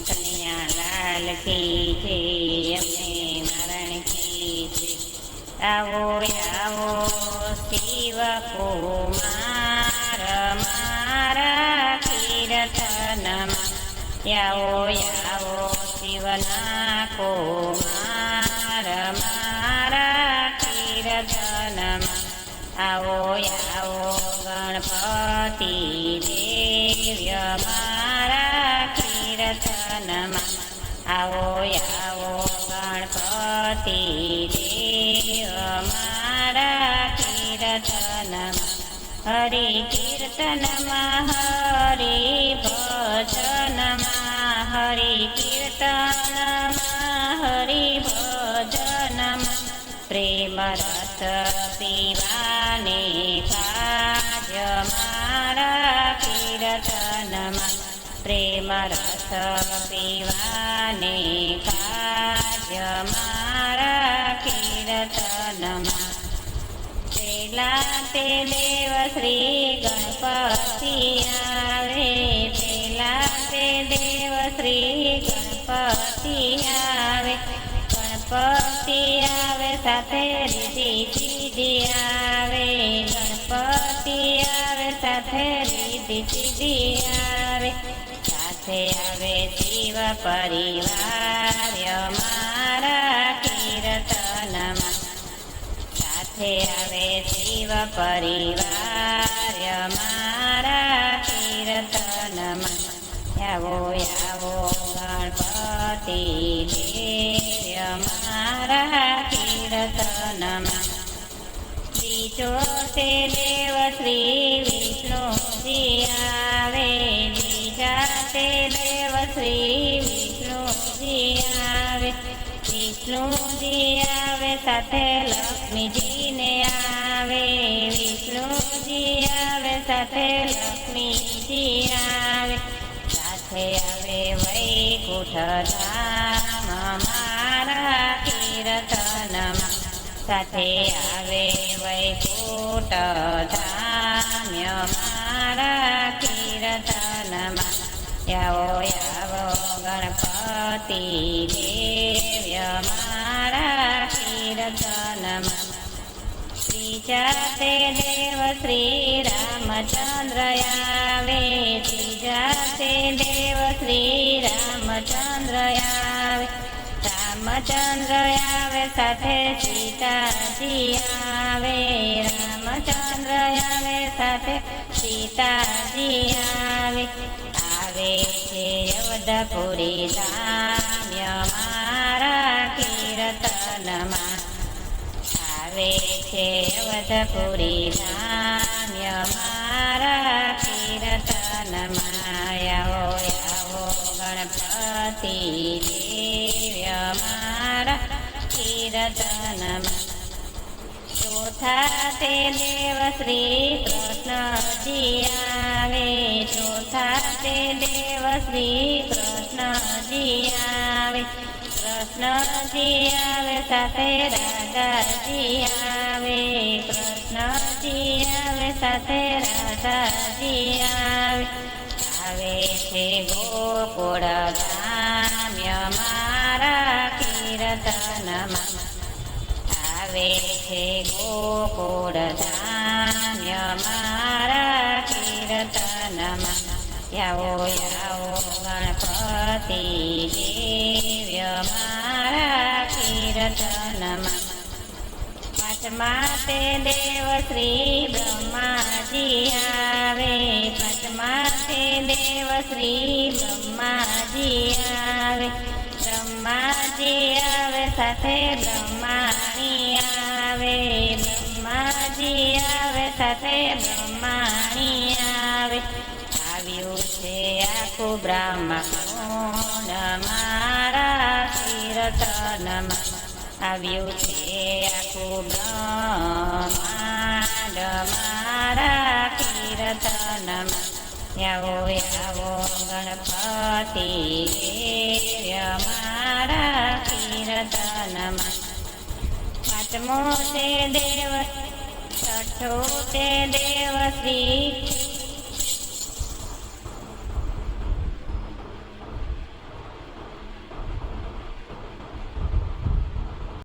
કનૈયા લાલ કી છે અમને નારાયણ કી આવો શિવ કુમાર મારા કીર્તનમાં આવો આવો શિવના કુમાર મારા કીર્તનમાં આવો આવો ગણપતિ દેવ્ય મારા કીર્તનમાં આવો આવો મારા કીર્તનમાં હરિ કીર્તનમાં હરિ ભજનમાં હરિ કીર્તનમાં હરિ ભજનમાં. પ્રેમ રસ પીવાને મારા કીર્તનમાં પ્રેમ રસ પીવાને કાર્ય મારા કીર્તનમાં પેલા તે દેવ શ્રી ગણપતિ આવે પેલા તે દેવ શ્રી ગણપતિ આવે ગણપતિ આવે સાથે રીતિ દીદી આવે ગણપતિ આવે સાથે રીતિ દીદી આવે સાથે હવે શિવ પરિવાર મારા કીર્તનમાં. સાથે હવે શિવ પરિવાર મારા કીર્તનમાં. આવો આવો, ગણપતિ મારા કીર્તનમાં. બીજો તે દેવ શ્રી વિષ્ણુજી આવે સાથે લક્ષ્મીજીને આવે. વિષ્ણુજી આવે સાથે લક્ષ્મીજી આવે. સાથે આવે વૈકુંઠ ધામ મારા કીર્તનમાં. સાથે આવે વૈકુંઠ ધામ્ય મારા કીર્તનમાં. આવો આવો ગણપતિ ત્રીજા તે દેવ શ્રી રામચંદ્ર આવે ત્રીજા તે દેવ શ્રી રામચંદ્ર આવે રામચંદ્ર આવે સાથે સીતાજી આવે રામચંદ્ર આવે સાથે સીતાજી આવે આવે છે અવધપુરી ધામ્ય મારા કીર્તનમાં આવે છે અવધપુરી ધામ્ય મારા કીર્તનમાં આવો આવો ગણપતિ દેવ્ય, મારા કીર્તનમાં ચોથા તે દેવ શ્રી કૃષ્ણજી આવે, ચોથા તે દેવ શ્રી કૃષ્ણજી આવે. કૃષ્ણજી આવે, સાથે રાધાજી આવે. કૃષ્ણજી આવે, સાથે રાધાજી આવે. આવે છે ગોકુળ ધામ્ય મારા કીર્તનમાં આવે છે ગોકુળ ધામ્ય મારા કીર્તનમાં આવો આવો ગણપતિ દેવ્ય મારા કીર્તનમાં પાંચમા તે દેવ શ્રી બ્રહ્માજી આવે પાંચમા તે દેવ શ્રી બ્રહ્માજી આવે બ્રહ્માજી આવે, સાથે બ્રહ્માણી આવે બ્રહ્માજી આવે સાથે બ્રહ્માણી આવે. આખું બ્રાહ્મણ મારા કીર્તનમાં આવ્યું છે આખું બ્રહ્માંડ મારા કીર્તનમાં આવો આવો ગણપતિ મારા કીર્તનમાં પાંચમો છે દેવ છઠ્ઠો તે દેવ